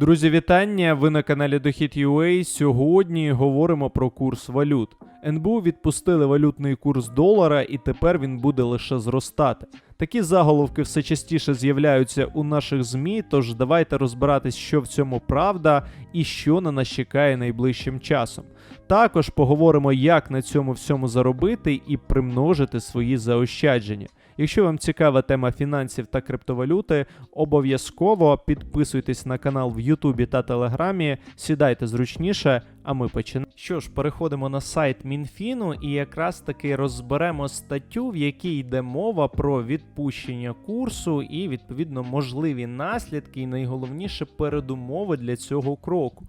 Друзі, вітання! Ви на каналі Дохід UA. Сьогодні говоримо про курс валют. НБУ відпустили валютний курс долара, і тепер він буде лише зростати. Такі заголовки все частіше з'являються у наших ЗМІ, тож давайте розбиратись, що в цьому правда і що на нас чекає найближчим часом. Також поговоримо, як на цьому всьому заробити і примножити свої заощадження. Якщо вам цікава тема фінансів та криптовалюти, обов'язково підписуйтесь на канал в Ютубі та Телеграмі, сідайте зручніше, а ми починаємо. Що ж, переходимо на сайт Мінфіну і якраз таки розберемо статтю, в якій йде мова про відпущення курсу і відповідно можливі наслідки, і найголовніше передумови для цього кроку.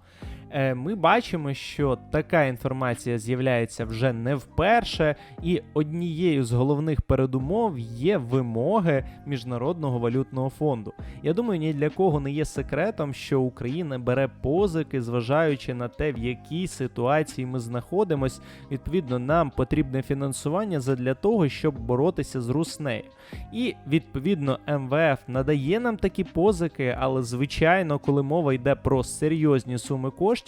Е, Ми бачимо, що така інформація з'являється вже не вперше, і однією з головних передумов є вимоги Міжнародного валютного фонду. Я думаю, ні для кого не є секретом, що Україна бере позики, зважаючи на те, в якій ситуації ми знаходимось. Відповідно, нам потрібне фінансування задля того, щоб боротися з руснею. І відповідно МВФ надає нам такі позики, але звичайно, коли мова йде про серйозні суми коштів,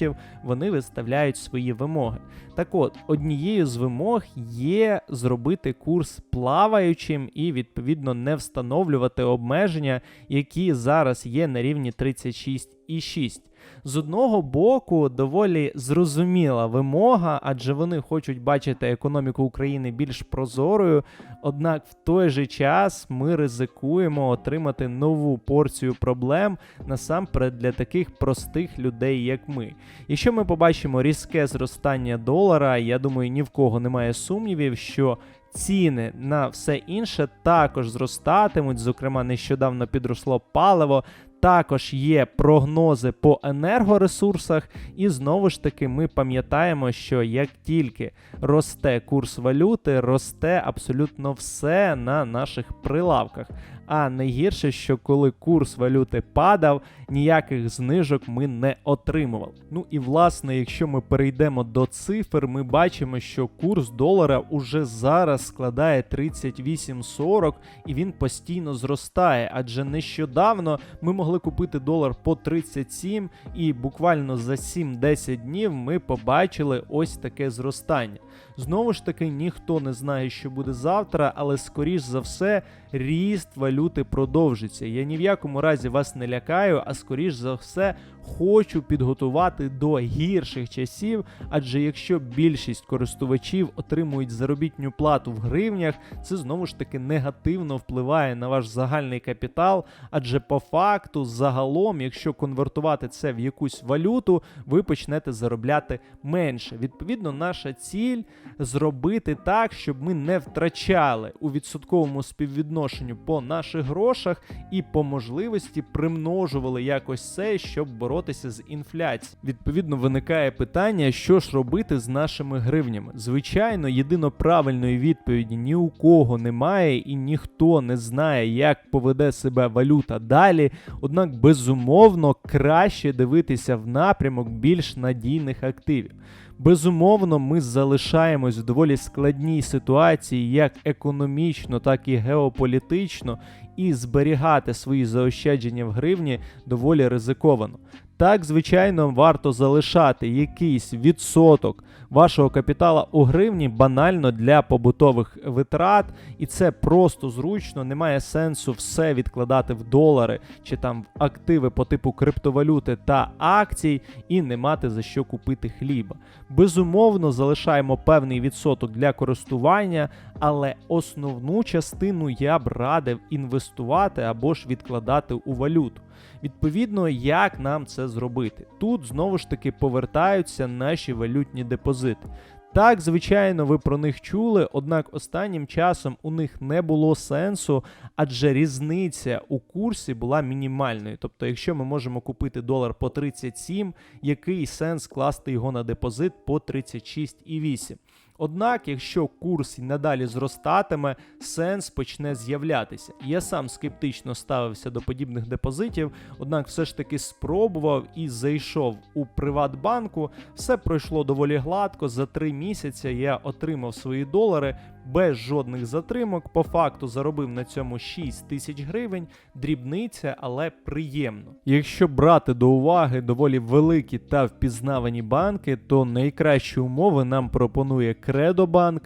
вони виставляють свої вимоги. Так от, однією з вимог є зробити курс плаваючим і відповідно не встановлювати обмеження, які зараз є на рівні 36,6. З одного боку, доволі зрозуміла вимога, адже вони хочуть бачити економіку України більш прозорою. Однак в той же час ми ризикуємо отримати нову порцію проблем насамперед для таких простих людей, як ми. Якщо ми побачимо різке зростання долара, я думаю, ні в кого немає сумнівів, що ціни на все інше також зростатимуть. Зокрема, нещодавно підросло паливо. Також є прогнози по енергоресурсах, і знову ж таки ми пам'ятаємо, що як тільки росте курс валюти, росте абсолютно все на наших прилавках. А найгірше, що коли курс валюти падав, ніяких знижок ми не отримували. Ну і власне, якщо ми перейдемо до цифр, ми бачимо, що курс долара уже зараз складає 38,40 і він постійно зростає. Адже нещодавно ми могли купити долар по 37, і буквально за 7-10 днів ми побачили ось таке зростання. Знову ж таки, ніхто не знає, що буде завтра, але скоріш за все, ріст валюти продовжиться. Я ні в якому разі вас не лякаю, а скоріш за все хочу підготувати до гірших часів. Адже якщо більшість користувачів отримують заробітню плату в гривнях, це знову ж таки негативно впливає на ваш загальний капітал. Адже по факту, загалом, якщо конвертувати це в якусь валюту, ви почнете заробляти менше. Відповідно, наша ціль зробити так, щоб ми не втрачали у відсотковому співвідношенню по наших грошах і по можливості примножували якось це, щоб боротися з інфляцією. Відповідно, виникає питання, що ж робити з нашими гривнями. Звичайно, єдино правильної відповіді ні у кого немає, і ніхто не знає, як поведе себе валюта далі. Однак, безумовно, краще дивитися в напрямок більш надійних активів. Безумовно, ми залишаємось в доволі складній ситуації, як економічно, так і геополітично, і зберігати свої заощадження в гривні доволі ризиковано. Так, звичайно, варто залишати якийсь відсоток вашого капітала у гривні банально для побутових витрат, і це просто зручно. Немає сенсу все відкладати в долари чи там в активи по типу криптовалюти та акцій, і не мати за що купити хліба. Безумовно, залишаємо певний відсоток для користування, але основну частину я б радив інвестувати або ж відкладати у валюту. Відповідно, як нам це зробити? Тут знову ж таки повертаються наші валютні депозити. Так, звичайно, ви про них чули, однак останнім часом у них не було сенсу, адже різниця у курсі була мінімальною. Тобто, якщо ми можемо купити долар по 37, який сенс класти його на депозит по 36,8? Однак, якщо курс і надалі зростатиме, сенс почне з'являтися. Я сам скептично ставився до подібних депозитів, однак все ж таки спробував і зайшов у Приватбанку. Все пройшло доволі гладко. За три місяці я отримав свої долари без жодних затримок. По факту заробив на цьому 6 тисяч гривень. Дрібниця, але приємно. Якщо брати до уваги доволі великі та впізнавані банки, то найкращі умови нам пропонує Кредобанк.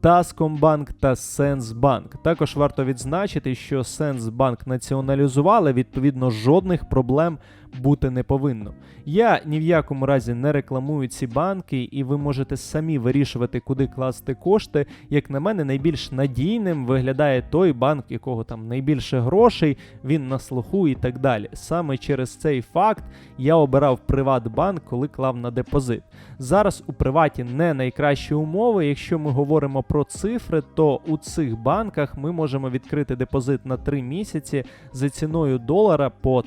Таскомбанк та Сенсбанк. Також варто відзначити, що Сенсбанк націоналізували, відповідно, жодних проблем бути не повинно. Я ні в якому разі не рекламую ці банки, і ви можете самі вирішувати, куди класти кошти. Як на мене, найбільш надійним виглядає той банк, якого там найбільше грошей, він на слуху і так далі. Саме через цей факт я обирав Приватбанк, коли клав на депозит. Зараз у приваті не найкращі умови. Якщо ми говоримо про цифри, то у цих банках ми можемо відкрити депозит на 3 місяці за ціною долара по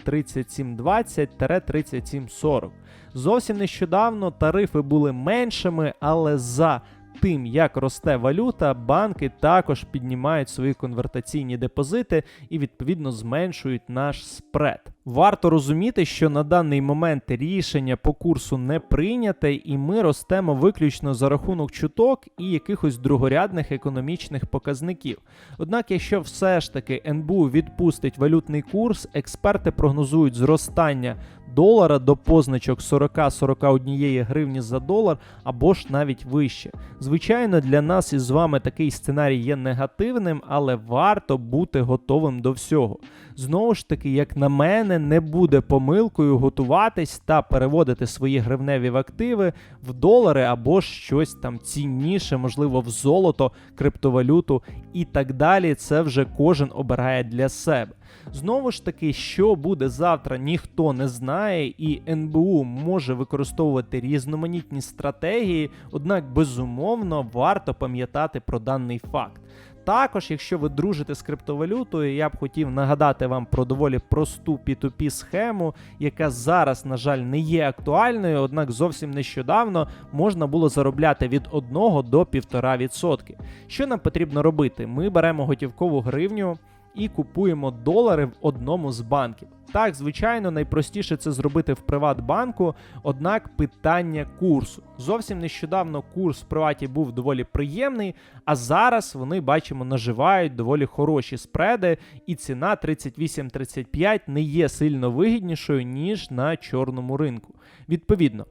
37,20-37,40. Зовсім нещодавно тарифи були меншими, але за тим, як росте валюта, банки також піднімають свої конвертаційні депозити і відповідно зменшують наш спред. Варто розуміти, що на даний момент рішення по курсу не прийняте, і ми ростемо виключно за рахунок чуток і якихось другорядних економічних показників. Однак, якщо все ж таки НБУ відпустить валютний курс, експерти прогнозують зростання долара до позначок 40-41 гривні за долар або ж навіть вище. Звичайно, для нас із вами такий сценарій є негативним, але варто бути готовим до всього. Знову ж таки, як на мене, не буде помилкою готуватись та переводити свої гривневі в активи в долари або щось там цінніше, можливо, в золото, криптовалюту і так далі. Це вже кожен обирає для себе. Знову ж таки, що буде завтра, ніхто не знає, і НБУ може використовувати різноманітні стратегії, однак безумовно варто пам'ятати про даний факт. Також, якщо ви дружите з криптовалютою, я б хотів нагадати вам про доволі просту P2P схему, яка зараз, на жаль, не є актуальною, однак зовсім нещодавно можна було заробляти від 1 до 1,5%. Що нам потрібно робити? Ми беремо готівкову гривню і купуємо долари в одному з банків. Так, звичайно, найпростіше це зробити в Приватбанку, однак питання курсу. Зовсім нещодавно курс в приваті був доволі приємний, а зараз вони бачимо наживають доволі хороші спреди, і ціна 38-35 не є сильно вигіднішою, ніж на чорному ринку. Відповідно.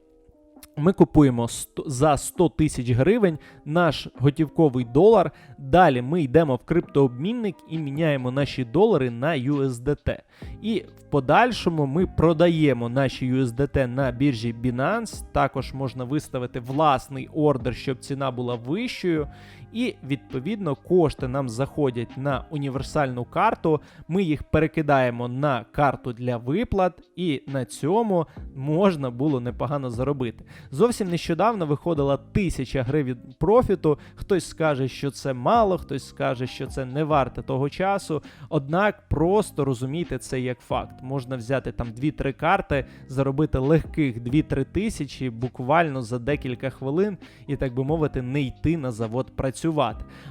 Ми купуємо за 100 тисяч гривень наш готівковий долар. Далі ми йдемо в криптообмінник і міняємо наші долари на USDT. І в подальшому ми продаємо наші USDT на біржі Binance. Також можна виставити власний ордер, щоб ціна була вищою. І відповідно кошти нам заходять на універсальну карту. Ми їх перекидаємо на карту для виплат, і на цьому можна було непогано заробити. Зовсім нещодавно виходила тисяча гривень профіту. Хтось скаже, що це мало, хтось скаже, що це не варте того часу. Однак просто розумійте це як факт. Можна взяти там 2-3 карти, заробити легких 2-3 тисячі буквально за декілька хвилин, і так би мовити, не йти на завод працювати.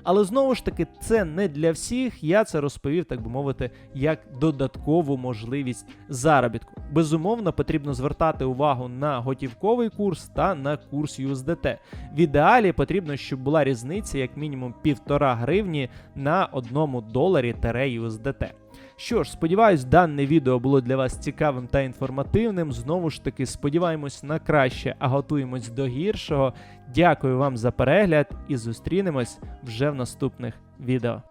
Але знову ж таки, це не для всіх. Я це розповів, так би мовити, як додаткову можливість заробітку. Безумовно, потрібно звертати увагу на готівковий курс та на курс USDT. В ідеалі потрібно, щоб була різниця як мінімум 1,5 гривні на одному доларі USDT. Що ж, сподіваюсь, дане відео було для вас цікавим та інформативним. Знову ж таки, сподіваємось на краще, а готуємось до гіршого. Дякую вам за перегляд і зустрінемось вже в наступних відео.